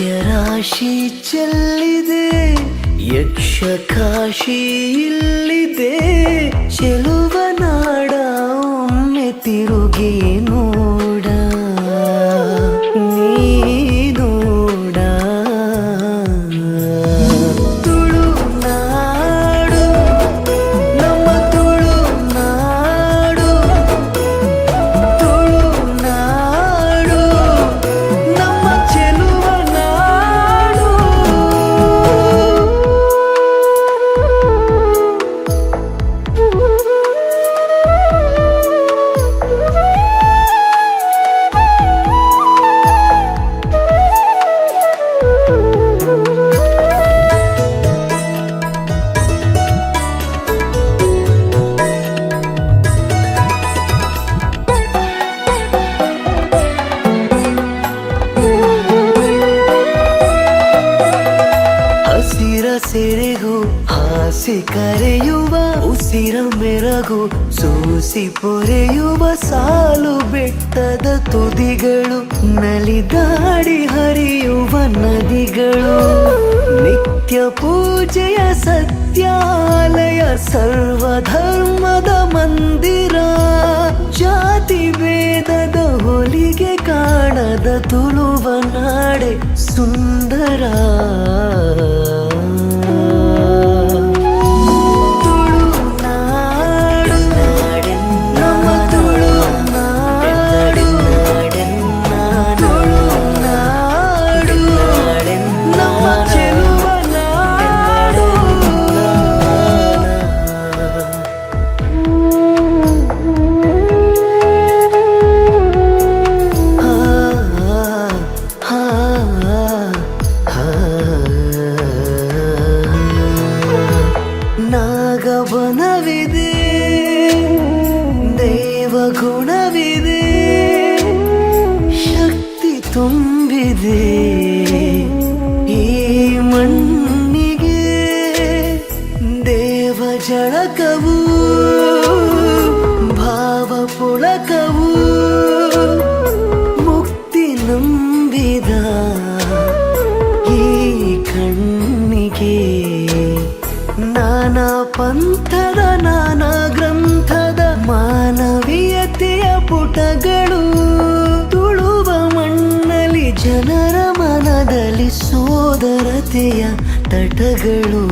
ಮತ್ಸ್ಯರಾಶಿ ಚೆಲ್ಲಿದೆ ಯಕ್ಷ ಕಾಶಿ ಸೆರೆಗು ಹಾಸಿ ಕರೆಯುವ, ಉಸಿರ ಮೆರಗು, ಸೂಸಿ ಪೊರೆಯುವ ಸಾಲು ಬೆಟ್ಟದ ತುದಿಗಳು ನಲಿದಾಡಿ ಹರಿಯುವ ನದಿಗಳು. ನಿತ್ಯ ಪೂಜೆಯ ಸತ್ಯಾಲಯ, ಸರ್ವಧರ್ಮದ ಮಂದಿರ. ಜಾತಿ ವೇದದ ಹೊಲಿಗೆ ಕಾಣದ ತುಳುವ ನಾಡೆ ಸುಂದರ. ದೇವಗುಣವಿದೆ ಶಕ್ತಿ ತುಂಬಿದೆ. ಈ ಮಣ್ಣಿಗೆ ದೇವ ಜಳಕವು, ಭಾವ ಪುಳಕವು ಮುಕ್ತಿ ನಂಬಿದ ಈ ಕಣ್ಣಿಗೆ ನಾನಾ ಪಂಥದ ನಾನಾ ಜನರ ಮನದಲ್ಲಿ ಸೋದರತೆಯ ತಟಗಳು.